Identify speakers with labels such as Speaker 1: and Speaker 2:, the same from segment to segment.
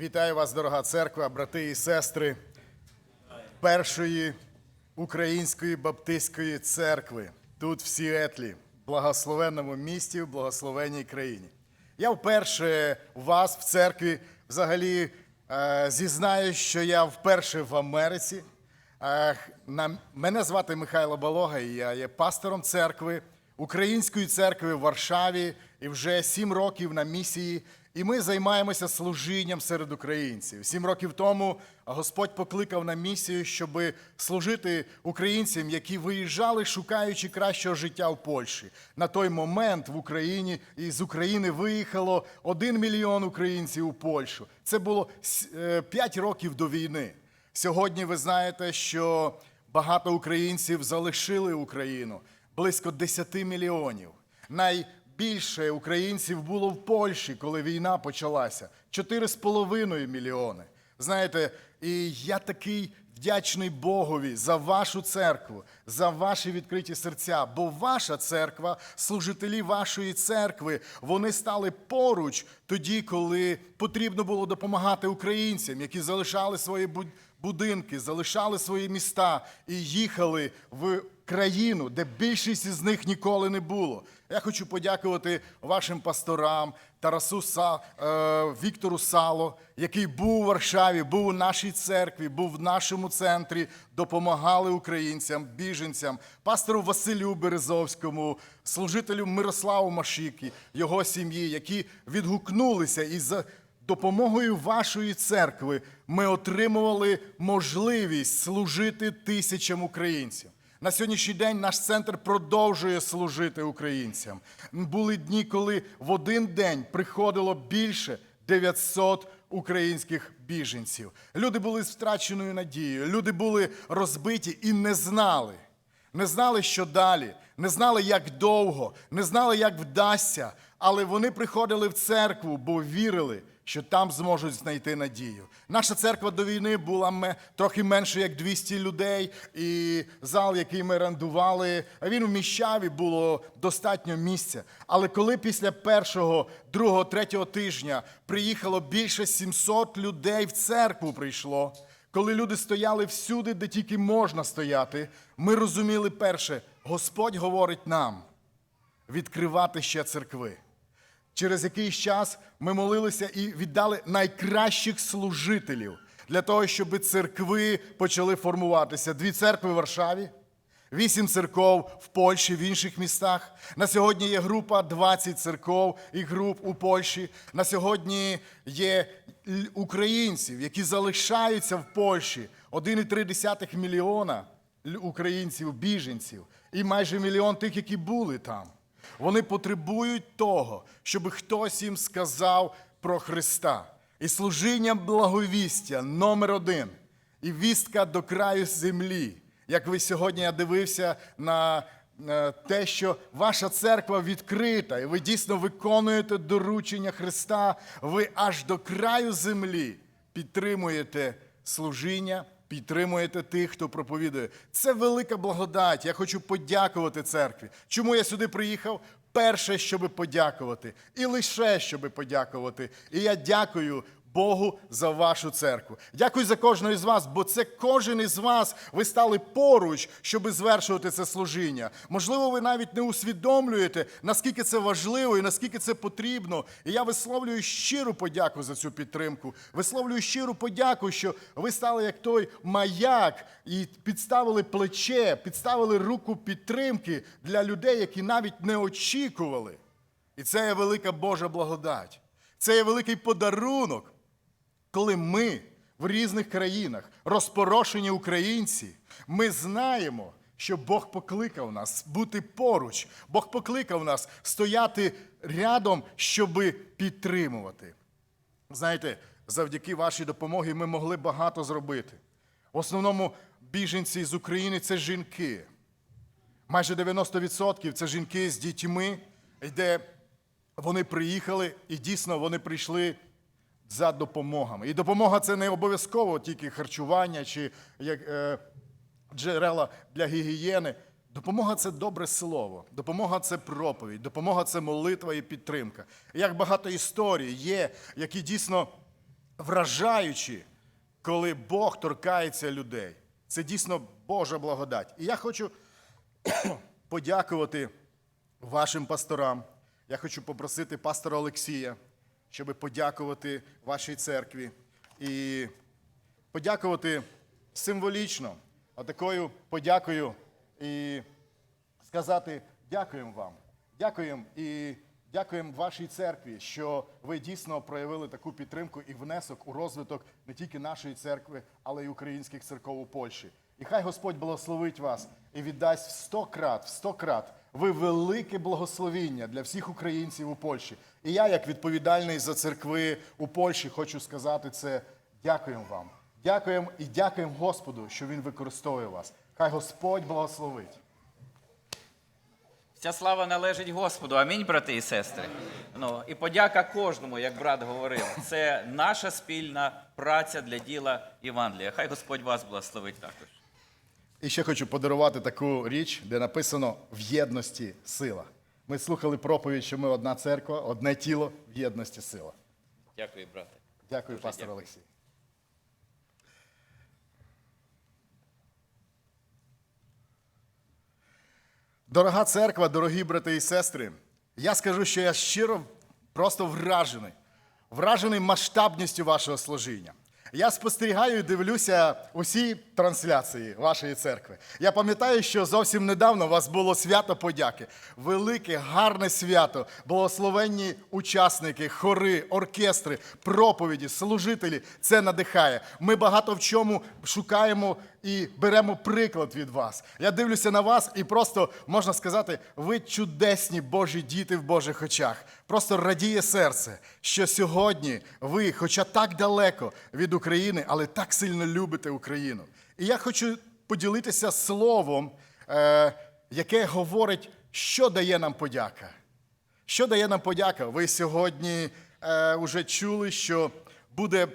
Speaker 1: Вітаю вас, дорога церква, брати і сестри першої української баптистської церкви тут в Сіетлі, благословенному місті, в благословенній країні. Я вперше вас в церкві взагалі е, зізнаюсь, що я вперше в Америці. Е, Мене звати Михайло Балога, і я є пастором церкви, Української церкви в Варшаві і вже сім років на місії. І ми займаємося служінням серед українців. Сім років тому Господь покликав на місію, щоб служити українцям, які виїжджали, шукаючи кращого життя в Польщі. На той момент в Україні і з України виїхало один мільйон українців у Польщу. Це було е, п'ять років до війни. Сьогодні ви знаєте, що багато українців залишили Україну близько 10 мільйонів. Найбільше українців було в Польщі, коли війна почалася 4,5 мільйони. Знаєте, і я такий вдячний Богові за вашу церкву, за ваші відкриті серця. Бо ваша церква, служителі вашої церкви, вони стали поруч тоді, коли потрібно було допомагати українцям, які залишали свої будинки, залишали свої міста і їхали в країну, де більшість із них ніколи не було. Я хочу подякувати вашим пасторам, Тарасу Са, е, Віктору Сало, який був у Варшаві, був у нашій церкві, був в нашому центрі, допомагали українцям, біженцям, пастору Василю Березовському, служителю Мирославу Машікі, його сім'ї, які відгукнулися і за допомогою вашої церкви ми отримували можливість служити тисячам українців. На сьогоднішній день наш центр продовжує служити українцям. Були дні, коли в один день приходило більше 900 українських біженців. Люди були з втраченою надією, люди були розбиті і не знали. Не знали, що далі, не знали, як довго, не знали, як вдасться, але вони приходили в церкву, бо вірили, що там зможуть знайти надію. Наша церква до війни була трохи менше як 200 людей, і зал, який ми орендували, він вміщав і було достатньо місця. Але коли після першого, другого, третього тижня приїхало більше 700 людей в церкву прийшло, коли люди стояли всюди, де тільки можна стояти, ми розуміли перше, Господь говорить нам відкривати ще церкви. Через якийсь час ми молилися і віддали найкращих служителів для того, щоб церкви почали формуватися. Дві церкви в Варшаві, вісім церков в Польщі, в інших містах. На сьогодні є група 20 церков і груп у Польщі. На сьогодні є українців, які залишаються в Польщі. 1,3 мільйона українців, біженців, і майже мільйон тих, які були там. Вони потребують того, щоб хтось їм сказав про Христа. І служіння благовістя номер один. І вістка до краю землі. Як ви сьогодні я дивився на е, те, що ваша церква відкрита, і ви дійсно виконуєте доручення Христа, ви аж до краю землі підтримуєте служіння, підтримуєте тих, хто проповідує. Це велика благодать. Я хочу подякувати церкві. Чому я сюди приїхав? Перше, щоб подякувати, і лише щоб подякувати. І я дякую Богу за вашу церкву. Дякую за кожного із вас, бо це кожен із вас. Ви стали поруч, щоб звершувати це служіння. Можливо, ви навіть не усвідомлюєте, наскільки це важливо і наскільки це потрібно. І я висловлюю щиру подяку за цю підтримку. Висловлюю щиру подяку, що ви стали як той маяк і підставили плече, підставили руку підтримки для людей, які навіть не очікували. І це є велика Божа благодать. Це є великий подарунок, коли ми в різних країнах, розпорошені українці, ми знаємо, що Бог покликав нас бути поруч. Бог покликав нас стояти рядом, щоб підтримувати. Знаєте, завдяки вашій допомогі ми могли багато зробити. В основному біженці з України це жінки. Майже 90% це жінки з дітьми, де вони приїхали, і дійсно вони прийшли за допомогами. І допомога це не обов'язково тільки харчування чи як, е, джерела для гігієни. Допомога це добре слово, допомога це проповідь, допомога це молитва і підтримка. Як багато історій є, які дійсно вражаючі, коли Бог торкається людей. Це дійсно Божа благодать. І я хочу подякувати вашим пасторам. Я хочу попросити пастора Олексія, щоб подякувати вашій церкві і подякувати символічно, отакою подякою і сказати дякуємо вам. Дякуємо і дякуємо вашій церкві, що ви дійсно проявили таку підтримку і внесок у розвиток не тільки нашої церкви, але й українських церков у Польщі. І хай Господь благословить вас і віддасть в сто крат, в сто крат. Ви велике благословіння для всіх українців у Польщі. І я, як відповідальний за церкви у Польщі, хочу сказати це. Дякуємо вам. Дякуємо і дякуємо Господу, що Він використовує вас. Хай Господь благословить.
Speaker 2: Вся слава належить Господу. Амінь, брати і сестри. Ну, і подяка кожному, як брат говорив. Це наша спільна праця для діла Євангелія. Хай Господь вас благословить також.
Speaker 1: І ще хочу подарувати таку річ, де написано в єдності сила. Ми слухали проповідь, що ми одна церква, одне тіло в єдності сила.
Speaker 2: Дякую, брате.
Speaker 1: Дякую,
Speaker 2: Дуже
Speaker 1: пастор
Speaker 2: дякую.
Speaker 1: Олексій. Дорога церква, дорогі брати і сестри, я скажу, що я щиро просто вражений, вражений масштабністю вашого служіння. Я спостерігаю і дивлюся усі трансляції вашої церкви. Я пам'ятаю, що зовсім недавно у вас було свято подяки. Велике, гарне свято, благословенні учасники, хори, оркестри, проповіді, служителі. Це надихає. Ми багато в чому шукаємо і беремо приклад від вас. Я дивлюся на вас і просто можна сказати, ви чудесні Божі діти в Божих очах. Просто радіє серце, що сьогодні ви, хоча так далеко від України, але так сильно любите Україну. І я хочу поділитися словом, е, яке говорить, що дає нам подяка. Що дає нам подяка? Ви сьогодні е, вже чули, що буде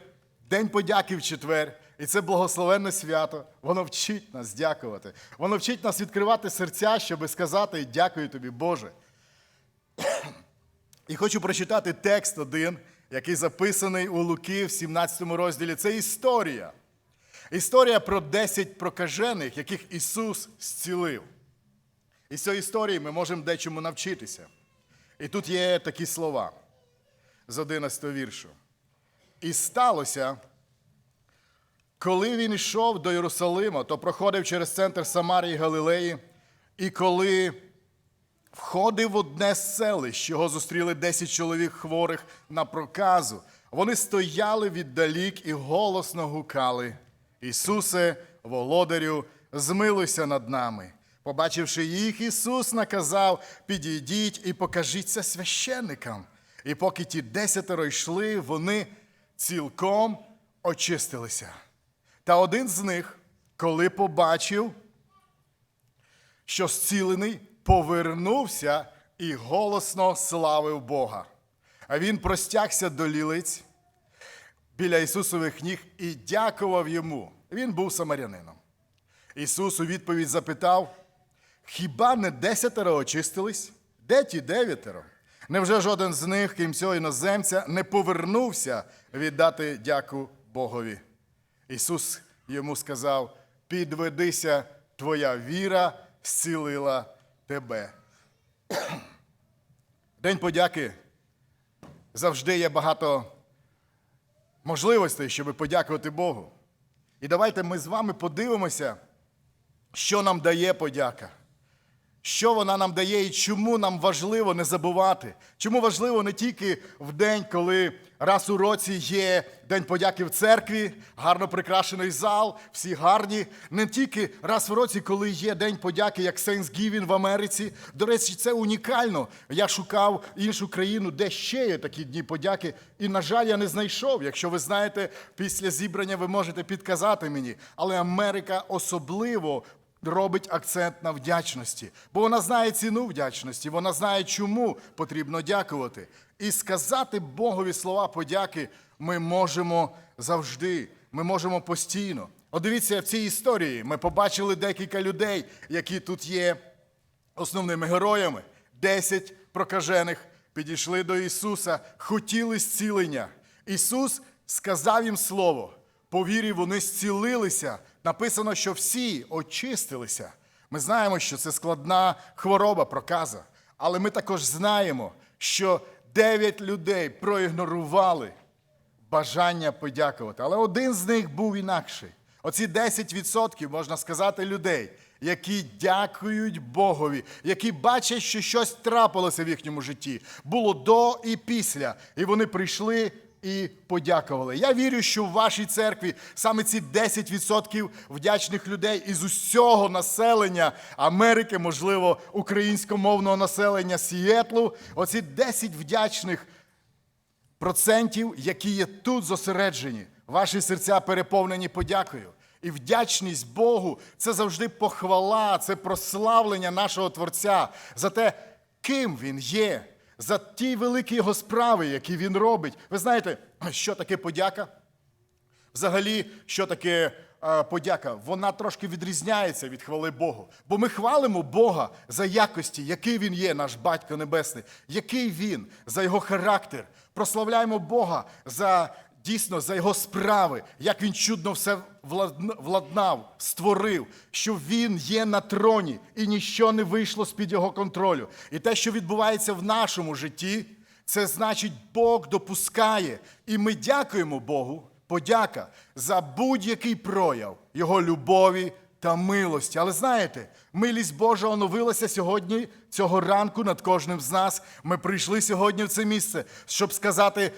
Speaker 1: День подяки в четвер, і це благословенне свято. Воно вчить нас дякувати. Воно вчить нас відкривати серця, щоб сказати дякую тобі, Боже. І хочу прочитати текст один, який записаний у Луки в 17 розділі. Це історія. Історія про 10 прокажених, яких Ісус зцілив. І з цієї історії ми можемо дечому навчитися. І тут є такі слова з 11 віршу. І сталося, коли він йшов до Єрусалима, то проходив через центр Самарії Галилеї, і коли входив в одне з селищ, його зустріли 10 чоловік хворих на проказу, вони стояли віддалік і голосно гукали: Ісусе, володарю, змилуйся над нами. Побачивши їх, Ісус наказав: підійдіть і покажіться священникам. І поки ті десятеро йшли, вони цілком очистилися. Та один з них, коли побачив, що зцілений, повернувся і голосно славив Бога. А він простягся до лілиць біля Ісусових ніг і дякував йому. Він був самарянином. Ісус у відповідь запитав: Хіба не десятеро очистились? Де ті дев'ятеро? Невже жоден з них, крім цього іноземця, не повернувся віддати дяку Богові? Ісус йому сказав: Підведися, твоя віра зцілила тебе. День подяки завжди є багато можливостей, щоб подякувати Богу. І давайте ми з вами подивимося, що нам дає подяка. Що вона нам дає і чому нам важливо не забувати? Чому важливо не тільки в день, коли раз у році є День подяки в церкві, гарно прикрашений зал, всі гарні. Не тільки раз в році, коли є День подяки, як Thanksgiving в Америці. До речі, це унікально. Я шукав іншу країну, де ще є такі дні подяки. І, на жаль, я не знайшов. Якщо ви знаєте, після зібрання ви можете підказати мені. Але Америка особливо робить акцент на вдячності, бо вона знає ціну вдячності, вона знає, чому потрібно дякувати. І сказати Богові слова подяки ми можемо завжди, ми можемо постійно. От дивіться, в цій історії ми побачили декілька людей, які тут є основними героями. Десять прокажених підійшли до Ісуса, хотіли зцілення. Ісус сказав їм слово. По вірі вони зцілилися. Написано, що всі очистилися. Ми знаємо, що це складна хвороба, проказа. Але ми також знаємо, що дев'ять людей проігнорували бажання подякувати. Але один з них був інакший. Оці 10% можна сказати людей, які дякують Богові, які бачать, що щось трапилося в їхньому житті, було до і після. І вони прийшли і подякували. Я вірю, що в вашій церкві саме ці 10% вдячних людей із усього населення Америки, можливо, українськомовного населення Сієтлу, оці 10 вдячних процентів, які є тут зосереджені. Ваші серця переповнені подякою. І вдячність Богу це завжди похвала, це прославлення нашого Творця за те, ким Він є, за ті великі його справи, які він робить. Ви знаєте, що таке подяка? Взагалі, що таке е, подяка? Вона трошки відрізняється від хвали Богу. Бо ми хвалимо Бога за якості, який Він є, наш Батько Небесний, який Він, за його характер. Прославляємо Бога за дійсно за його справи, як він чудно все владнав, створив, що він є на троні і ніщо не вийшло з-під його контролю. І те, що відбувається в нашому житті, це значить, Бог допускає. І ми дякуємо Богу, подяка за будь-який прояв Його любові та милості. Але знаєте, милість Божа оновилася сьогодні, цього ранку над кожним з нас. Ми прийшли сьогодні в це місце, щоб сказати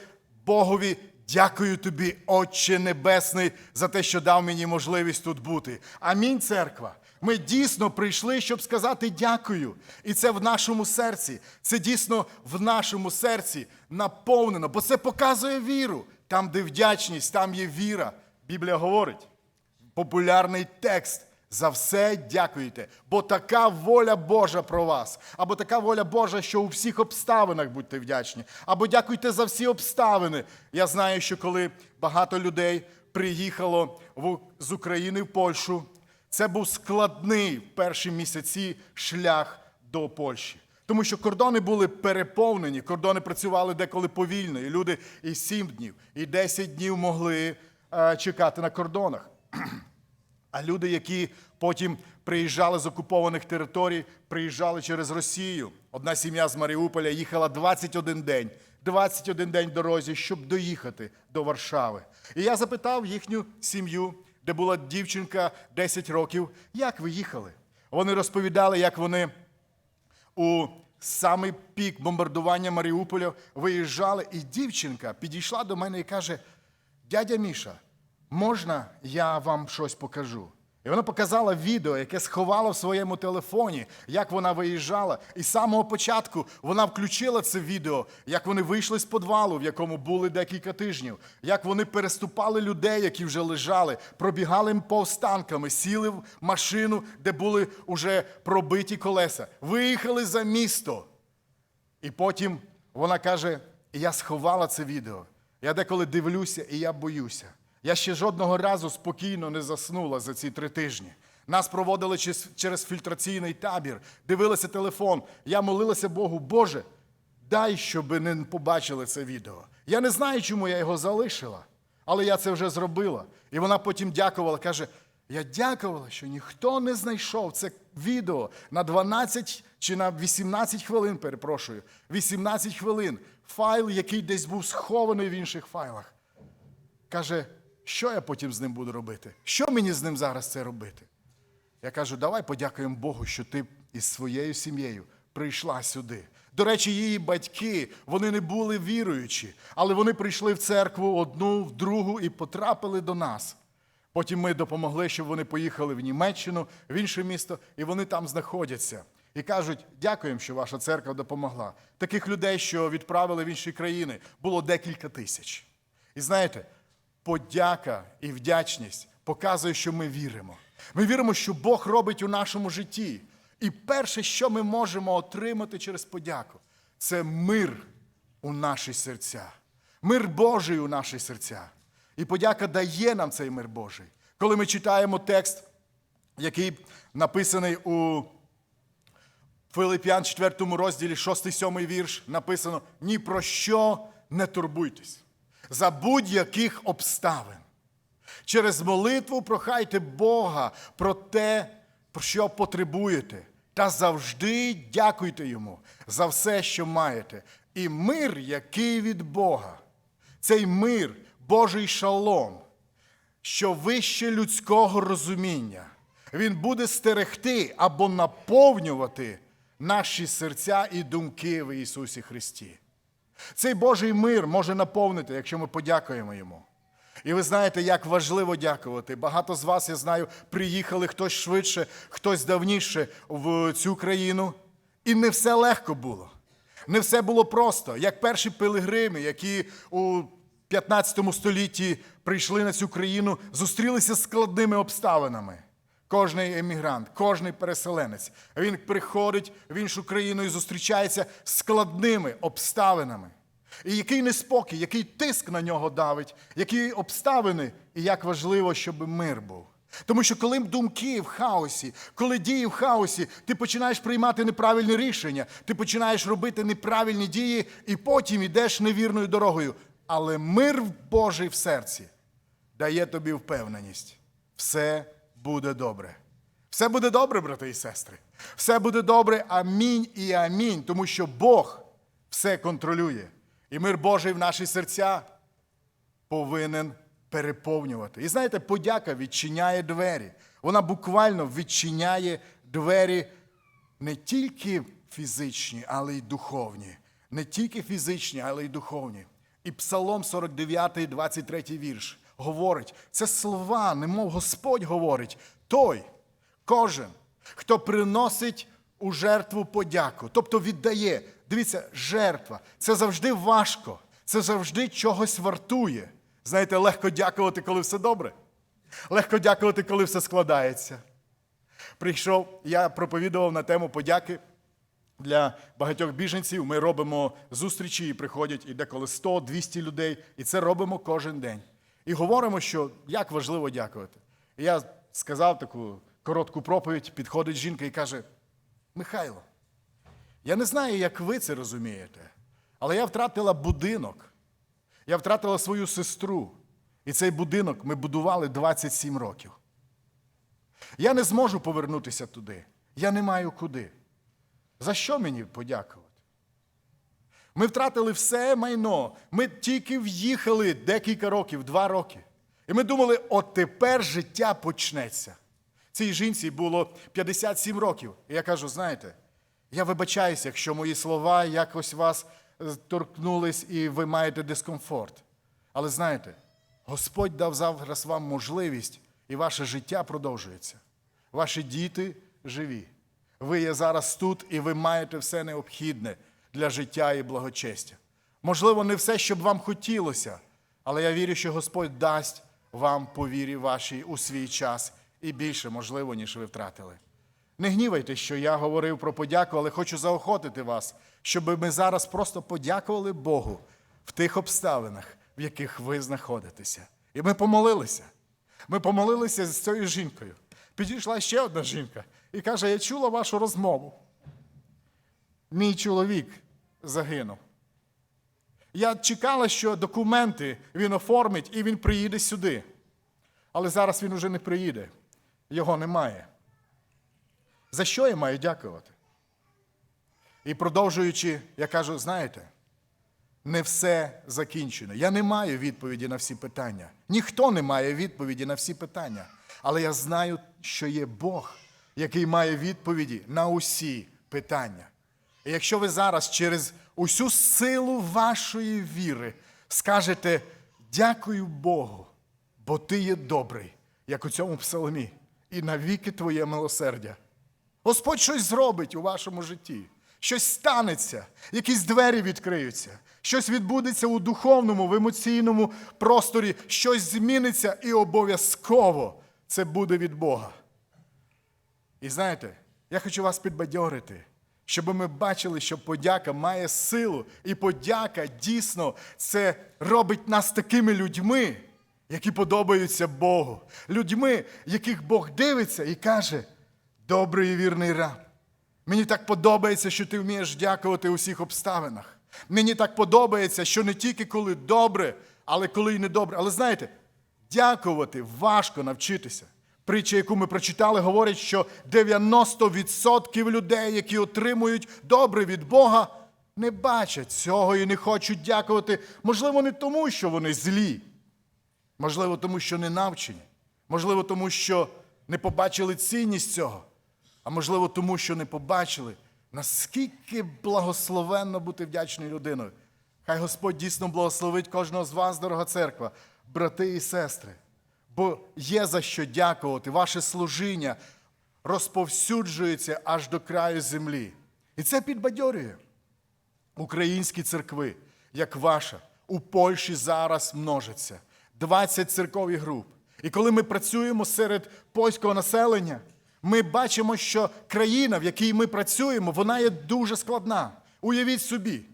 Speaker 1: Богові. Дякую тобі, Отче Небесний, за те, що дав мені можливість тут бути. Амінь, церква. Ми дійсно прийшли, щоб сказати дякую. І це в нашому серці. Це дійсно в нашому серці наповнено, бо це показує віру. Там, де вдячність, там є віра. Біблія говорить популярний текст. За все дякуйте, бо така воля Божа про вас, або така воля Божа, що у всіх обставинах будьте вдячні, або дякуйте за всі обставини. Я знаю, що коли багато людей приїхало з України в Польщу, це був складний в перші місяці шлях до Польщі. Тому що кордони були переповнені, кордони працювали деколи повільно, і люди і 7 днів, і 10 днів могли е, чекати на кордонах. А люди, які потім приїжджали з окупованих територій, приїжджали через Росію. Одна сім'я з Маріуполя їхала 21 день, 21 день дорозі, щоб доїхати до Варшави. І я запитав їхню сім'ю, де була дівчинка 10 років, як ви їхали? Вони розповідали, як вони у самий пік бомбардування Маріуполя виїжджали, і дівчинка підійшла до мене і каже: Дядя Міша, можна я вам щось покажу? І вона показала відео, яке сховала в своєму телефоні, як вона виїжджала. І з самого початку вона включила це відео, як вони вийшли з подвалу, в якому були декілька тижнів, як вони переступали людей, які вже лежали, пробігали повстанками, сіли в машину, де були уже пробиті колеса, виїхали за місто. І потім вона каже: я сховала це відео. Я деколи дивлюся, і я боюся. Я ще жодного разу спокійно не заснула за ці три тижні. Нас проводили через фільтраційний табір, дивилися телефон. Я молилася Богу, Боже, дай, щоб не побачили це відео. Я не знаю, чому я його залишила, але я це вже зробила. І вона потім дякувала, каже: я дякувала, що ніхто не знайшов це відео на 12 чи на 18 хвилин, перепрошую, 18 хвилин. Файл, який десь був схований в інших файлах. Каже, що я потім з ним буду робити? Що мені з ним зараз це робити? Я кажу, давай подякуємо Богу, що ти із своєю сім'єю прийшла сюди. До речі, її батьки, вони не були віруючі, але вони прийшли в церкву одну, в другу і потрапили до нас. Потім ми допомогли, щоб вони поїхали в Німеччину, в інше місто, і вони там знаходяться. І кажуть, дякуємо, що ваша церква допомогла. Таких людей, що відправили в інші країни, було декілька тисяч. І знаєте, подяка і вдячність показує, що ми віримо. Ми віримо, що Бог робить у нашому житті. І перше, що ми можемо отримати через подяку, це мир у наші серця. Мир Божий у наші серця. І подяка дає нам цей мир Божий. Коли ми читаємо текст, який написаний у Филип'ян 4 розділі, 6-7 вірш, написано: ні про що не турбуйтесь. За будь-яких обставин. Через молитву прохайте Бога про те, про що потребуєте, та завжди дякуйте Йому за все, що маєте. І мир, який від Бога, цей мир, Божий шалом, що вище людського розуміння, він буде стерегти або наповнювати наші серця і думки в Ісусі Христі. Цей Божий мир може наповнити, якщо ми подякуємо йому. І ви знаєте, як важливо дякувати. Багато з вас, я знаю, приїхали хтось швидше, хтось давніше в цю країну. І не все легко було. Не все було просто. Як перші пилигрими, які у 15 столітті прийшли на цю країну, зустрілися з складними обставинами. Кожний емігрант, кожний переселенець. Він приходить в іншу країну і зустрічається складними обставинами. І який неспокій, який тиск на нього давить, які обставини, і як важливо, щоб мир був. Тому що коли думки в хаосі, коли дії в хаосі, ти починаєш приймати неправильні рішення, ти починаєш робити неправильні дії, і потім йдеш невірною дорогою. Але мир Божий в серці дає тобі впевненість. Все буде добре. Все буде добре, брати і сестри. Все буде добре. Амінь і амінь. Тому що Бог все контролює. І мир Божий в наші серця повинен переповнювати. І знаєте, подяка відчиняє двері. Вона буквально відчиняє двері не тільки фізичні, але й духовні. Не тільки фізичні, але й духовні. І Псалом 49, 23 вірш говорить: це слова, немов Господь говорить, той, кожен, хто приносить у жертву подяку, тобто віддає. Дивіться, жертва це завжди важко, це завжди чогось вартує. Знаєте, легко дякувати, коли все добре. Легко дякувати, коли все складається. Прийшов, я проповідував на тему подяки для багатьох біженців. Ми робимо зустрічі і приходять і деколи 100-200 людей, і це робимо кожен день. І говоримо, що як важливо дякувати. І я сказав таку коротку проповідь, підходить жінка і каже: Михайло, я не знаю, як ви це розумієте, але я втратила будинок. Я втратила свою сестру. І цей будинок ми будували 27 років. Я не зможу повернутися туди. Я не маю куди. За що мені подякувати? Ми втратили все майно. Ми тільки в'їхали декілька років, два роки. І ми думали, от тепер життя почнеться. Цій жінці було 57 років. І я кажу: знаєте, я вибачаюся, якщо мої слова якось вас е, торкнулись і ви маєте дискомфорт. Але знаєте, Господь дав зараз вам можливість, і ваше життя продовжується. Ваші діти живі. Ви є зараз тут, і ви маєте все необхідне для життя і благочестя. Можливо, не все, що б вам хотілося, але я вірю, що Господь дасть вам по вірі вашій у свій час і більше, можливо, ніж ви втратили. Не гнівайте, що я говорив про подяку, але хочу заохотити вас, щоб ми зараз просто подякували Богу в тих обставинах, в яких ви знаходитеся. І ми помолилися. Ми помолилися з цією жінкою. Підійшла ще одна жінка і каже: Я чула вашу розмову. Мій чоловік загинув. Я чекала, що документи він оформить і він приїде сюди. Але зараз він уже не приїде. Його немає. За що я маю дякувати? І продовжуючи, я кажу: знаєте, не все закінчено. Я не маю відповіді на всі питання. Ніхто не має відповіді на всі питання. Але я знаю, що є Бог, який має відповіді на усі питання. І якщо ви зараз через усю силу вашої віри скажете дякую Богу, бо ти є добрий, як у цьому псалмі, і навіки твоє милосердя. Господь щось зробить у вашому житті, щось станеться, якісь двері відкриються, щось відбудеться у духовному, в емоційному просторі, щось зміниться і обов'язково це буде від Бога. І знаєте, я хочу вас підбадьорити, щоб ми бачили, що подяка має силу, і подяка дійсно це робить нас такими людьми, які подобаються Богу, людьми, яких Бог дивиться і каже: добрий і вірний раб. Мені так подобається, що ти вмієш дякувати у всіх обставинах. Мені так подобається, що не тільки коли добре, але коли й недобре. Але знаєте, дякувати важко навчитися. Притча, яку ми прочитали, говорить, що 90% людей, які отримують добре від Бога, не бачать цього і не хочуть дякувати. Можливо, не тому, що вони злі, можливо, тому, що не навчені, можливо, тому, що не побачили цінність цього, а можливо, тому, що не побачили, наскільки благословенно бути вдячною людиною. Хай Господь дійсно благословить кожного з вас, дорога церква, брати і сестри. Бо є за що дякувати. Ваше служіння розповсюджується аж до краю землі. І це підбадьорює. Українські церкви, як ваша, у Польщі зараз множаться. 20 церкових груп. І коли ми працюємо серед польського населення, ми бачимо, що країна, в якій ми працюємо, вона є дуже складна. Уявіть собі.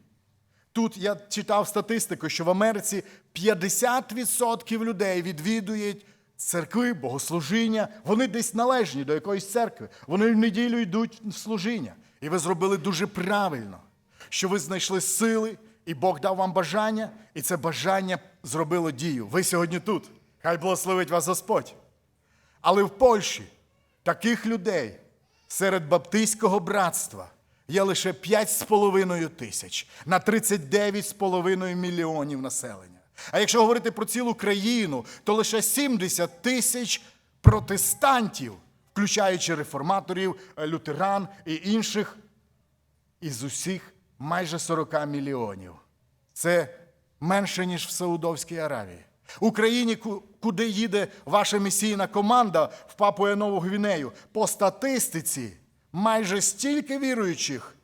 Speaker 1: Тут я читав статистику, що в Америці 50% людей відвідують церкви, богослужіння. Вони десь належні до якоїсь церкви. Вони в неділю йдуть в служіння. І ви зробили дуже правильно, що ви знайшли сили, і Бог дав вам бажання, і це бажання зробило дію. Ви сьогодні тут. Хай благословить вас Господь. Але в Польщі таких людей серед баптистського братства є лише 5,5 тисяч на 39,5 мільйонів населення. А якщо говорити про цілу країну, то лише 70 тисяч протестантів, включаючи реформаторів, е, лютеран і інших, із усіх майже 40 мільйонів. Це менше, ніж в Саудовській Аравії. Україні, куди їде ваша місійна команда в Папує Нову Гвінею, по статистиці майже стільки віруючих,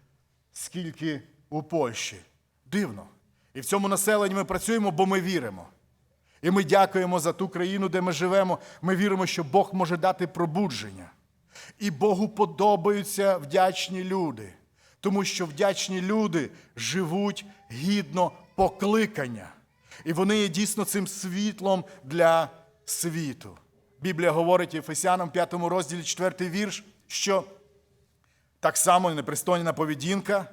Speaker 1: скільки у Польщі. Дивно. І в цьому населенні ми працюємо, бо ми віримо. І ми дякуємо за ту країну, де ми живемо. Ми віримо, що Бог може дати пробудження. І Богу подобаються вдячні люди, тому що вдячні люди живуть гідно покликання. І вони є дійсно цим світлом для світу. Біблія говорить Ефесянам 5 розділі 4 вірш, що так само непристойна поведінка,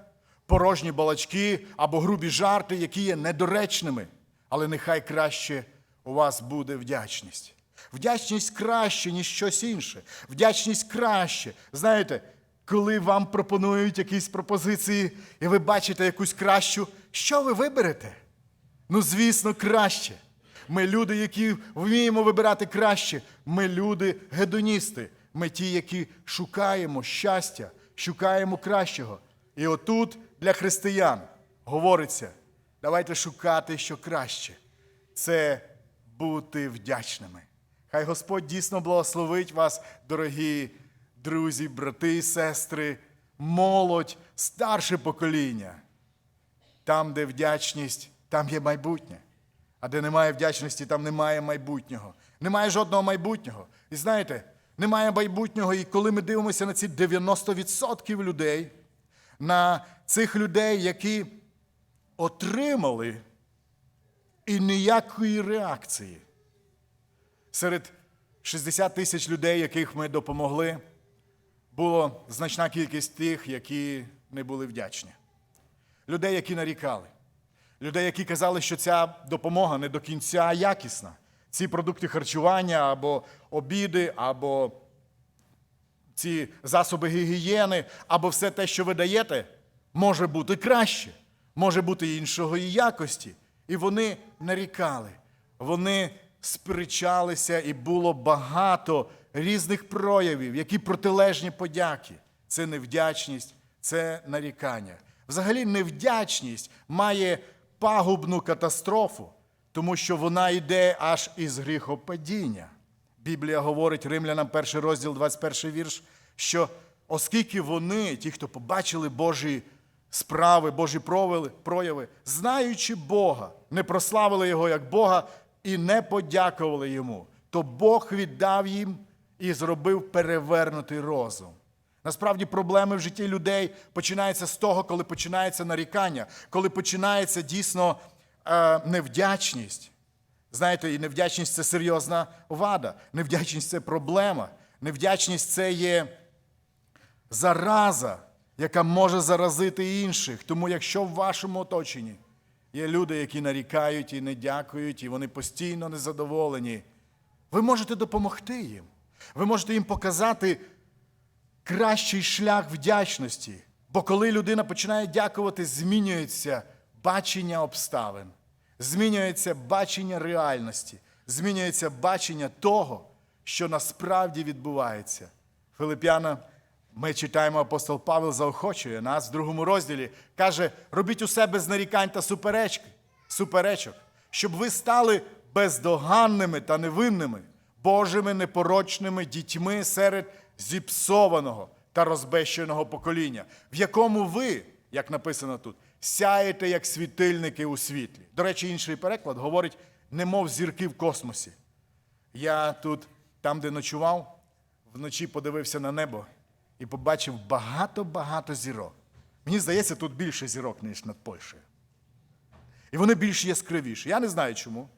Speaker 1: порожні балачки або грубі жарти, які є недоречними. Але нехай краще у вас буде вдячність. Вдячність краще, ніж щось інше. Вдячність краще. Знаєте, коли вам пропонують якісь пропозиції, і ви бачите якусь кращу, що ви виберете? Ну, звісно, краще. Ми люди, які вміємо вибирати краще. Ми люди гедоністи. Ми ті, які шукаємо щастя, шукаємо кращого. І отут для християн говориться: давайте шукати, що краще. Це бути вдячними. Хай Господь дійсно благословить вас, дорогі друзі, брати і сестри, молодь, старше покоління. Там, де вдячність, там є майбутнє. А де немає вдячності, там немає майбутнього. Немає жодного майбутнього. І знаєте, немає майбутнього, і коли ми дивимося на ці 90% людей, на цих людей, які отримали і ніякої реакції. Серед 60 тисяч людей, яких ми допомогли, було значна кількість тих, які не були вдячні. Людей, які нарікали. Людей, які казали, що ця допомога не до кінця якісна. Ці продукти харчування або обіди, або ці засоби гігієни, або все те, що ви даєте, може бути краще, може бути іншої якості. І вони нарікали, вони сперечалися, і було багато різних проявів, які протилежні подяки. Це невдячність, це нарікання. Взагалі, невдячність має пагубну катастрофу, тому що вона йде аж із гріхопадіння. Біблія говорить Римлянам, перший розділ, 21 вірш, що оскільки вони, ті, хто побачили Божі справи, Божі прояви, знаючи Бога, не прославили Його як Бога і не подякували Йому, то Бог віддав їм і зробив перевернутий розум. Насправді проблеми в житті людей починаються з того, коли починається нарікання, коли починається дійсно е, невдячність. Знаєте, і невдячність це серйозна вада. Невдячність це проблема. Невдячність це є зараза, яка може заразити інших. Тому якщо в вашому оточенні Є люди, які нарікають і не дякують, і вони постійно незадоволені. Ви можете допомогти їм. Ви можете їм показати кращий шлях вдячності. Бо коли людина починає дякувати, змінюється бачення обставин, змінюється бачення реальності, змінюється бачення того, що насправді відбувається. Филип'яна, ми читаємо, апостол Павел заохочує нас в другому розділі. Каже: робіть усе без нарікань та суперечки, суперечок, щоб ви стали бездоганними та невинними, Божими непорочними дітьми серед зіпсованого та розбещеного покоління, в якому ви, як написано тут, сяєте як світильники у світлі. До речі, інший переклад говорить, немов зірки в космосі. Я тут, там, де ночував, вночі подивився на небо і побачив багато-багато зірок. Мені здається, тут більше зірок, ніж над Польщею. І вони більш яскравіші. Я не знаю чому.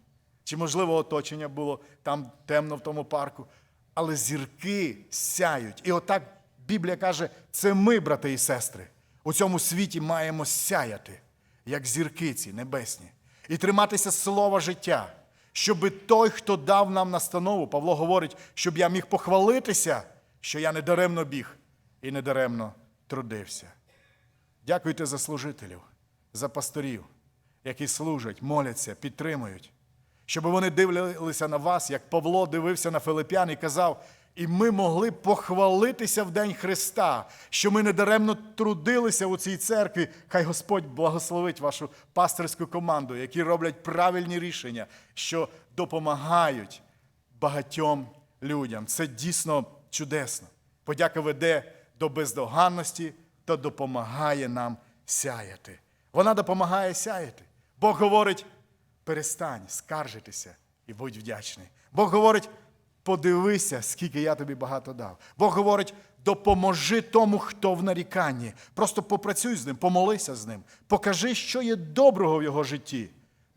Speaker 1: Чи, можливо, оточення було там темно в тому парку. Але зірки сяють. І отак Біблія каже: це ми, брати і сестри, у цьому світі маємо сяяти, як зірки ці небесні, і триматися слова життя, щоби той, хто дав нам настанову, Павло говорить, щоб я міг похвалитися, що я недаремно біг і недаремно трудився. Дякуйте за служителів, за пасторів, які служать, моляться, підтримують, щоб вони дивилися на вас, як Павло дивився на Филип'ян і казав, і ми могли похвалитися в День Христа, що ми недаремно трудилися у цій церкві. Хай Господь благословить вашу пасторську команду, які роблять правильні рішення, що допомагають багатьом людям. Це дійсно чудесно. Подяка веде до бездоганності та допомагає нам сяяти. Вона допомагає сяяти. Бог говорить: перестань скаржитися і будь вдячний. Бог говорить, подивися, скільки я тобі багато дав. Бог говорить, допоможи тому, хто в наріканні. Просто попрацюй з ним, помолися з ним, покажи, що є доброго в його житті.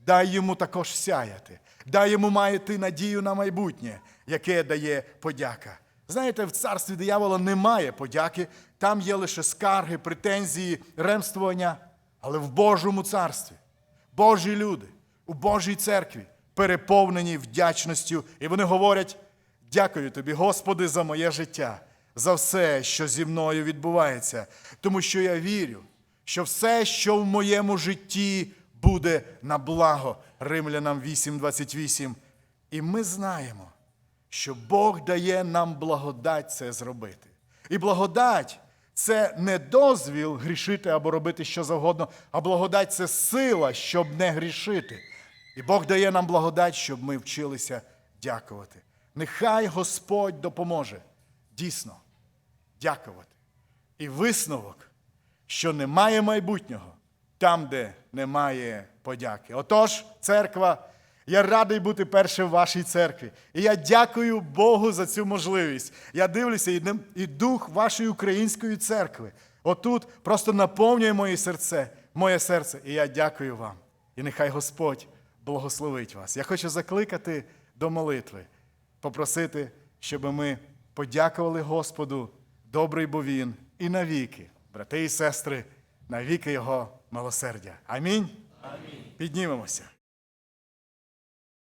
Speaker 1: Дай йому також сяяти, дай йому мати надію на майбутнє, яке дає подяка. Знаєте, в царстві диявола немає подяки, там є лише скарги, претензії, ремствування. Але в Божому царстві, Божі люди, у Божій церкві переповнені вдячністю, і вони говорять: дякую тобі, Господи, за моє життя, за все, що зі мною відбувається, тому що я вірю, що все, що в моєму житті буде на благо. Римлянам 8:28. І ми знаємо, що Бог дає нам благодать це зробити. І благодать це не дозвіл грішити або робити що завгодно, а благодать це сила, щоб не грішити. І Бог дає нам благодать, щоб ми вчилися дякувати. Нехай Господь допоможе дійсно дякувати. І висновок, що немає майбутнього там, де немає подяки. Отож, церква, я радий бути першим в вашій церкві. І я дякую Богу за цю можливість. Я дивлюся, і дух вашої української церкви. Отут просто наповнює моє серце, моє серце. І я дякую вам. І нехай Господь благословить вас. Я хочу закликати до молитви, попросити, щоб ми подякували Господу, добрий бо Він, і навіки, брати і сестри, навіки Його милосердя. Амінь. Амінь. Піднімемося.